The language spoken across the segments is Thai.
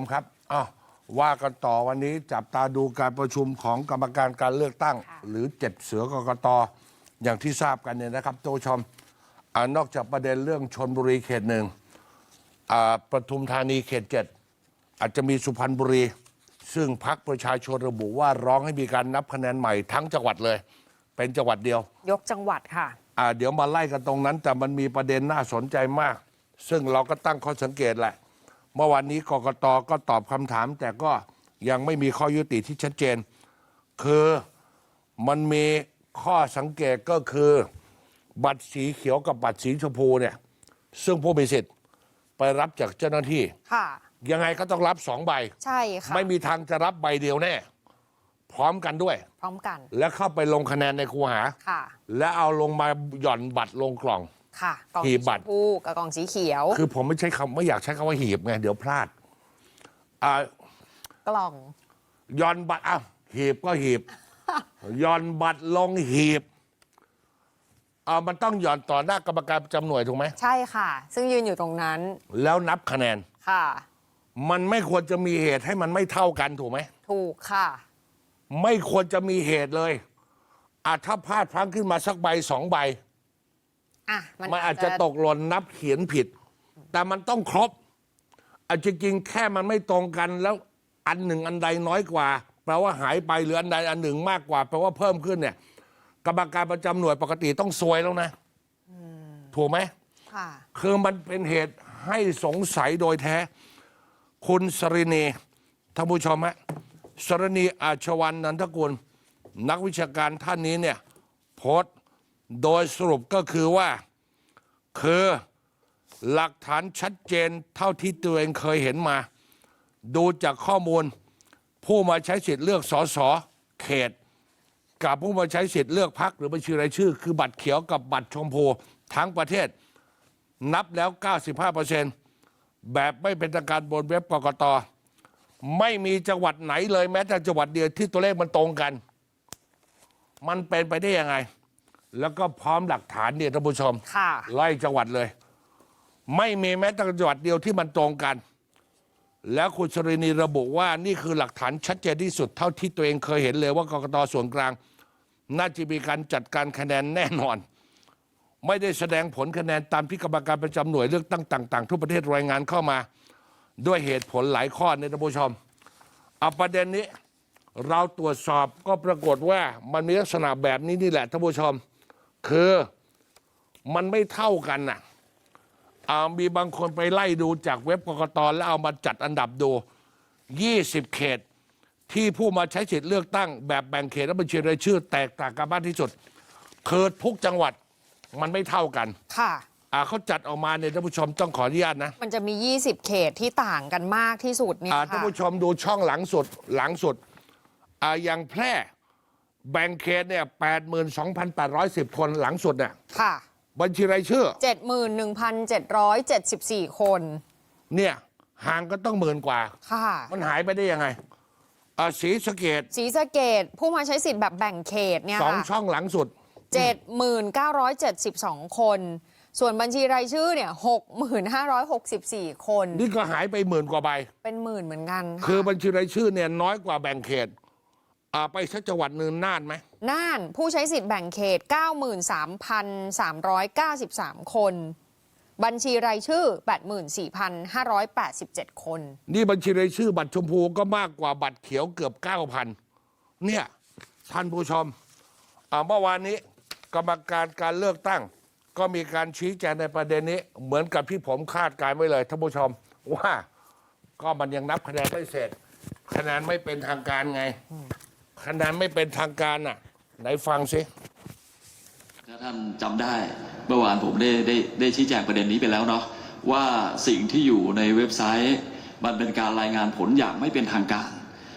ผมครับอ้าวว่ากันต่อวันนี้จับตาดูการประชุมของกรรมการการเลือกตั้งค่ะหรือเจ็ดเสือกกตอย่างที่ทราบกันเนี่ยนะครับท่านผู้ชมอานอกจากประเด็นเรื่องชนบุรีเขตหนึ่งอ่าปทุมธานีเขตเจ็ดอาจจะมีสุพรรณบุรี ซึ่งพักประชาชนระบุว่าร้องให้มีการนับคะแนนใหม่ทั้งจังหวัดเลย เป็นจังหวัดเดียว ยกจังหวัดค่ะอ่าเดี๋ยวมาไล่กันตรงนั้น แต่มันมีประเด็นน่าสนใจมาก ซึ่งเราก็ตั้งข้อสังเกตแหละ เมื่อวานนี้กกตก็ตอบคำถาม แต่ก็ยังไม่มีข้อยุติที่ชัดเจน คือมันมีข้อสังเกตก็คือ บัตรสีเขียวกับบัตรสีชมพูเนี่ย ซึ่งผู้มีสิทธิ์ไปรับจากเจ้าหน้าที่ ค่ะ ยังไงก็ต้องรับสองใบ ใช่ค่ะ ไม่มีทางจะรับใบเดียวแน่ พร้อมกันด้วย พร้อมกัน แล้วเข้าไปลงคะแนนในคูหา ค่ะ แล้วเอาลงมาหย่อนบัตรลงกล่อง ค่ะกล่องหีสีบชบัตรมพูกับกล่องสีเขียว คือผมไม่ใช้คำไม่อยากใช้คำว่าหีบไงเดี๋ยวพลาดอ่ากล่องย่อนบัตรอ้าวหีบก็หีบย่อนบัตรลงหีบอ่ามันต้องหย่อนต่อหน้ากรรมการประจำหน่วยถูกไหมใช่ค่ะ ซึ่งยืนอยู่ตรงนั้นแล้วนับคะแนน ค่ะ มันไม่ควรจะมีเหตุให้มันไม่เท่ากันถูกไหม ถูกค่ะ ไม่ควรจะมีเหตุเลยอาถ้าพลาดพลั้งขึ้นมาสักใบสองใบ อะมันอาจจะตกหล่นนับเขียนผิด แต่มันต้องครบอาจจะจริงๆแค่มันไม่ตรงกันแล้วอันหนึ่งอันใดน้อยกว่าแปลว่าหายไปหรืออันใดอันหนึ่งมากกว่าแปลว่าเพิ่มขึ้นเนี่ย กรรมการประจำหน่วยปกติต้องซวยแล้วนะถูกไหมค่ะคือมันเป็นเหตุให้สงสัยโดยแท้ คุณสรินีท่านผู้ชมฮะสรินีอาชวันนันทกุล นักวิชาการท่านนี้เนี่ย โพสต์ โดยสรุปก็คือว่า คือหลักฐานชัดเจนเท่าที่ตัวเองเคยเห็นมา ดูจากข้อมูลผู้มาใช้สิทธิ์เลือกสสเขต กับผู้มาใช้สิทธิ์เลือกพักหรือบัญชีรายชื่อ คือบัตรเขียวกับบัตรชมพูทั้งประเทศ นับแล้ว 95%แบบไม่เป็นทางการบนเว็บกกตไม่มีจังหวัดไหนเลยแม้แต่จังหวัดเดียวที่ตัวเลขมันตรงกัน มันเป็นไปได้ยังไง แล้วก็พร้อมหลักฐานเนี่ยท่านผู้ชมค่ะไล่จังหวัดเลย ไม่มีแม้แต่จังหวัดเดียวที่มันตรงกัน แล้วคุณชรินีระบุว่านี่คือหลักฐานชัดเจนที่สุดเท่าที่ตัวเองเคยเห็นเลยว่ากกตส่วนกลาง น่าจะมีการจัดการคะแนนแน่นอน ไม่ได้แสดงผลคะแนนตามที่กรรมการประจำหน่วยเลือกตั้งต่างๆทั่วประเทศรายงานเข้ามา ด้วยเหตุผลหลายข้อในยท่านผู้ชมเอาประเด็นนี้เราตรวจสอบก็ปรากฏว่ามันมีลักษณะแบบนี้นี่แหละท่านผู้ชม คือมันไม่เท่ากันน่ะอ่ามีบางคนไปไล่ดูจากเว็บกกตแล้วเอามาจัดอันดับดู 20 เขต ที่ผู้มาใช้สิทธิ์เลือกตั้ง แบบแบ่งเขตและบัญชีรายชื่อ แตกต่างกันมากที่สุดคือทุกจังหวัดมันไม่เท่ากัน ค่ะอ่าเขาจัดออกมาเนี่ยท่านผู้ชมต้องขออนุญาตนะ มันจะมี 20 เขตที่ต่างกันมากที่สุดเนี่ยอ่าท่านค่ะผู้ชมดูช่องหลังสุดหลังสุดอ่าอย่างแพร่ แบ่งเขตเนี่ยแปดหมื่นสองพันแปดร้อยสิบคนหลังสุดเนี่ยค่ะ บัญชีรายชื่อ 71,774 คน เนี่ยห่างก็ต้องหมื่นกว่า ค่ะ มันหายไปได้ยังไงอ่าศรีสะเกดศรีสะเกดผู้มาใช้สิทธิ์แบบแบ่งเขตเนี่ยสองค่ะ ช่องหลังสุด 7,972 คน ส่วนบัญชีรายชื่อเนี่ย 6,564 คน นี่ก็หายไปหมื่นกว่าใบ เป็นหมื่นเหมือนกันคือบัญชีรายชื่อเนี่ยน้อยกว่าแบ่งเขตอ่า ไปสักจังหวัดหนึ่งน่านไหมน่านผู้ใช้สิทธิ์แบ่งเขต 93,393 คน บัญชีรายชื่อ 84,587 คน นี่บัญชีรายชื่อบัตรชมพูก็มากกว่าบัตรเขียวเกือบ 9,000 เนี่ย ท่านผู้ชมอ่าเมื่อวานนี้กรรมการการเลือกตั้ง ก็มีการชี้แจงในประเด็นนี้ เหมือนกับที่ผมคาดการณ์ไว้เลยท่านผู้ชมว่าก็มันยังนับคะแนนไม่เสร็จคะแนนไม่เป็นทางการไง คะแนนไม่เป็นทางการน่ะ ไหนฟังสิถ้าท่านจำได้เมื่อวานผมได้ได้ได้ชี้แจงประเด็นนี้ไปแล้วเนาะว่าสิ่งที่อยู่ในเว็บไซต์ มันเป็นการรายงานผลอย่างไม่เป็นทางการ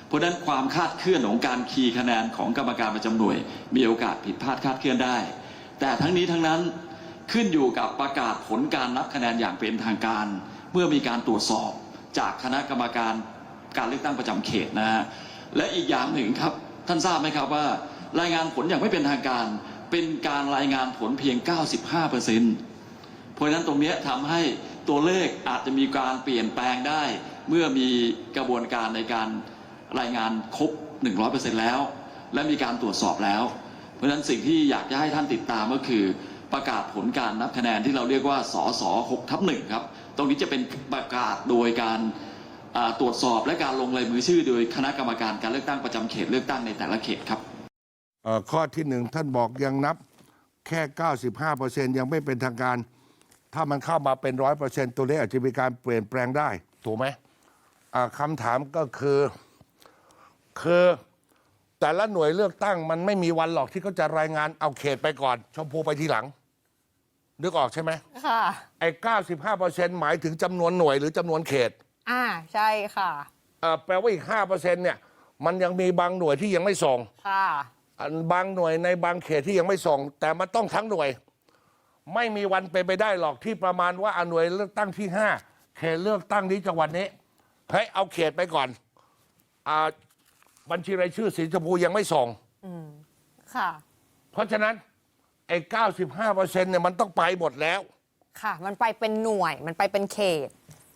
เพราะฉะนั้นความคาดเคลื่อนของการคีย์คะแนนของกรรมการประจำหน่วย มีโอกาสผิดพลาดคาดเคลื่อนได้ แต่ทั้งนี้ทั้งนั้นขึ้นอยู่กับประกาศผลการนับคะแนนอย่างเป็นทางการ เมื่อมีการตรวจสอบจากคณะกรรมการการเลือกตั้งประจำเขตนะฮะและอีกอย่างหนึ่งครับ ท่านทราบไหมครับว่ารายงานผลอย่างไม่เป็นทางการ เป็นการรายงานผลเพียง 95%เพราะฉะนั้นตรงนี้ทำให้ตัวเลขอาจจะมีการเปลี่ยนแปลงได้ เมื่อมีกระบวนการในการรายงานครบ 100%แล้ว และมีการตรวจสอบแล้ว เพราะฉะนั้นสิ่งที่อยากจะให้ท่านติดตามก็คือประกาศผลการนับคะแนนที่เราเรียกว่าสส6ทับหนึ่งครับ ตรงนี้จะเป็นประกาศโดยการ ตรวจสอบและการลงลายมือชื่อ โดยคณะกรรมการการเลือกตั้งประจำเขตเลือกตั้งในแต่ละเขตครับเอ่อข้อที่หนึ่งท่านบอกยังนับแค่ 95%ยังไม่เป็นทางการ ถ้ามันเข้ามาเป็นร้อยเปอร์เซ็นต์ตัวเลขอาจจะมีการเปลี่ยนแปลงได้ ถูกไหมอ่าคำถามก็คือ คือแต่ละหน่วยเลือกตั้งมันไม่มีวันหรอกที่เขาจะรายงานเอาเขตไปก่อน ชมพูไปทีหลัง นึกออกใช่ไหมค่ะไอ้95%หมายถึงจำนวนหน่วยหรือจำนวนเขต อ่าใช่ค่ะเอ่อแปลว่าอีก5%เนี่ย มันยังมีบางหน่วยที่ยังไม่ส่งค่ะ อันบางหน่วยในบางเขตที่ยังไม่ส่ง แต่มันต้องทั้งหน่วย ไม่มีวันเป็นไปได้หรอกที่ประมาณว่าอะหน่วยเลือกตั้งที่ห้าเขตเลือกตั้งนี้จังหวัดนี้เฮ้ยเอาเขตไปก่อนอ่าบัญชีรายชื่อสีชมพูยังไม่ส่งค่ะ เพราะฉะนั้นไอ้เก้าสิบห้าเปอร์เซ็นต์เนี่ยมันต้องไปหมดแล้ว ค่ะ มันไปเป็นหน่วย มันไปเป็นเขต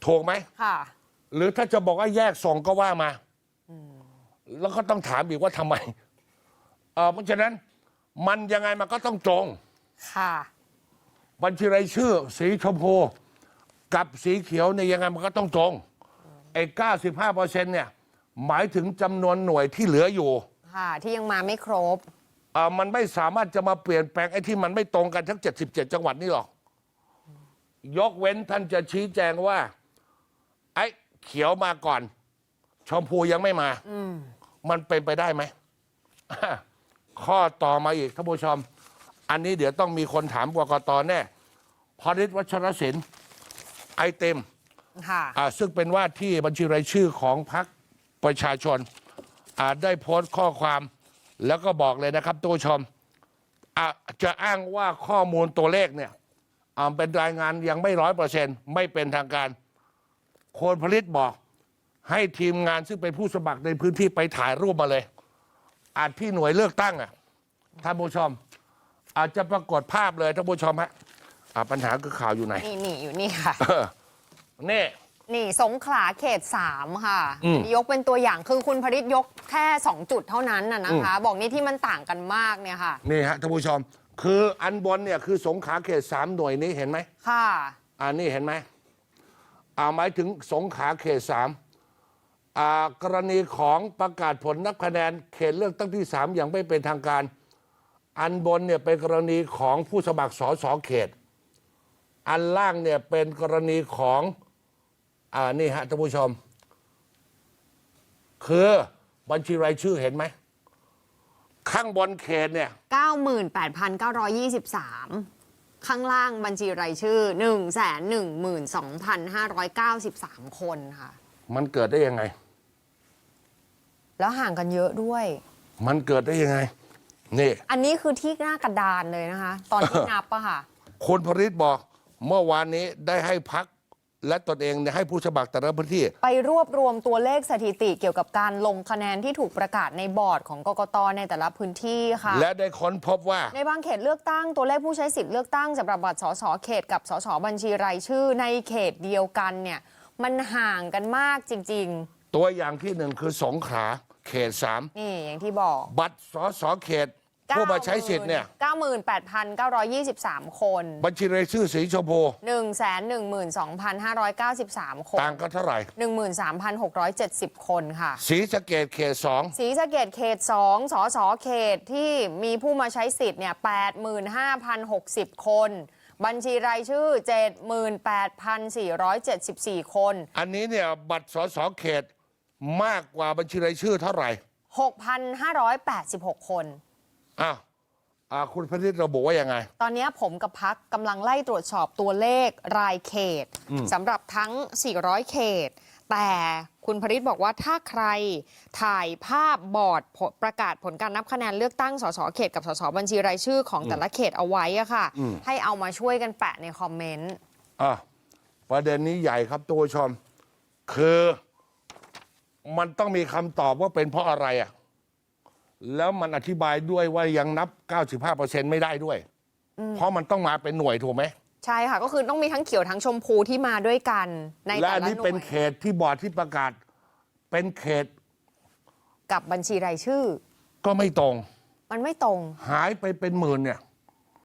ถูกไหม ค่ะ หรือถ้าจะบอกว่าแยกส่งก็ว่ามาแล้วก็ต้องถามอีกว่าทำไมเอ่อเพราะฉะนั้นมันยังไงมันก็ต้องตรง ค่ะ บัญชีรายชื่อ สีชมพู กับสีเขียวเนี่ยยังไงมันก็ต้องตรงไอ้95เปอร์เซ็นต์เนี่ย หมายถึงจำนวนหน่วยที่เหลืออยู่ค่ะ ที่ยังมาไม่ครบอ่ามันไม่สามารถจะมาเปลี่ยนแปลงไอ้ที่มันไม่ตรงกันทั้ง 77 จังหวัดนี่หรอก ยกเว้นท่านจะชี้แจงว่า ไอ้ เขียวมาก่อน ชมพูยังไม่มา มันเป็นไปได้ไหม ข้อต่อมาอีกท่านผู้ชม อันนี้เดี๋ยวต้องมีคนถามกกตแน่พอริศวัชรศิลป์ไอเต็มค่ะอ่าซึ่งเป็นว่าที่บัญชีรายชื่อของพรรคประชาชนอ่าได้โพสต์ข้อความ แล้วก็บอกเลยนะครับทุกผู้ชมอ่าจะอ้างว่าข้อมูลตัวเลขเนี่ยอ่าเป็นรายงานยังไม่ร้อยเปอร์เซ็นต์ไม่เป็นทางการ โคนผลิตบอก ให้ทีมงานซึ่งเป็นผู้สมัครในพื้นที่ไปถ่ายรูปมาเลย อาจที่หน่วยเลือกตั้งอะท่านผู้ชม อาจจะปรากฏภาพเลยท่านผู้ชมฮะอ่าปัญหาคือข่าวอยู่ไหนนี่นี่อยู่นี่ค่ะ เออนี่ นี่สงขลาเขตสามค่ะ อืม ยกเป็นตัวอย่างคือคุณพริตยกแค่ 2 จุดเท่านั้นน่ะนะคะ บอกนี่ที่มันต่างกันมากเนี่ยค่ะ นี่ฮะท่านผู้ชม คืออันบนเนี่ยคือสงขลาเขตสามหน่วยนี้เห็นไหมค่ะอ่านี่เห็นไหม อ่าหมายถึงสงขลาเขตสามกรณีของประกาศผลนับคะแนนเขตเลือกตั้งที่สามอย่างไม่เป็นทางการ อันบนเนี่ยเป็นกรณีของผู้สมัครสอสอเขต อันล่างเนี่ยเป็นกรณีของอ่านี่ฮะท่านผู้ชม คือบัญชีรายชื่อเห็นไหม ข้างบนเขตเนี่ย 98,923 ข้างล่างบัญชีรายชื่อ 112,593 คนค่ะ มันเกิดได้ยังไง แล้วห่างกันเยอะด้วย มันเกิดได้ยังไง นี่ อันนี้คือที่หน้ากระดานเลยนะคะ ตอนที่นับอะค่ะ คุณพริตบอกเมื่อวานนี้ได้ให้พัก และตนเองเนี่ยให้ผู้สมัครแต่ละพื้นที่ ไปรวบรวมตัวเลขสถิติเกี่ยวกับการลงคะแนนที่ถูกประกาศในบอร์ดของกกตในแต่ละพื้นที่ค่ะ และได้ค้นพบว่า ในบางเขตเลือกตั้งตัวเลขผู้ใช้สิทธิ์เลือกตั้งสำหรับบัตรสสเขตกับสสบัญชีรายชื่อในเขตเดียวกันเนี่ยมันห่างกันมากจริงตัวอย่างที่หนึ่งคือสงขลาเขตสามๆนี่อย่างที่บอก บัตรสสเขต ผู้มาใช้สิทธิ์เนี่ย 98,923 คนบัญชีรายชื่อสีชมพู112,593 คน ต่างกันเท่าไหร่ 13,670 คนค่ะ สีสะเกตเขตสองศรีสะเกดเขต 2 สสเขตที่มีผู้มาใช้สิทธิ์เนี่ย 85,060 คน บัญชีรายชื่อ 78,474 คน อันนี้เนี่ยบัตรสสเขตมากกว่าบัญชีรายชื่อเท่าไหร่ 6,586 คน อ้าวอ่าคุณพริตระบุว่ายังไง ตอนนี้ผมกับพักกำลังไล่ตรวจสอบตัวเลขรายเขตสำหรับทั้ง 400 เขต แต่คุณพริตบอกว่าถ้าใครถ่ายภาพบอร์ดผลประกาศผลการนับคะแนนเลือกตั้งสสเขตกับสสบัญชีรายชื่อของแต่ละเขตเอาไว้อะค่ะ ให้เอามาช่วยกันแปะในคอมเมนต์อะประเด็นนี้ใหญ่ครับตัวผู้ชม คือ มันต้องมีคำตอบว่าเป็นเพราะอะไรอะ แล้วมันอธิบายด้วยว่ายังนับ 95%ไม่ได้ด้วย เพราะมันต้องมาเป็นหน่วยถูกไหมใช่ค่ะ ก็คือต้องมีทั้งเขียวทั้งชมพูที่มาด้วยกันในและแต่อันละนี้หน่เป็นวยเขตที่บอร์ดที่ประกาศ เป็นเขตกับบัญชีรายชื่อ ก็ไม่ตรงมันไม่ตรง หายไปเป็นหมื่นเนี่ย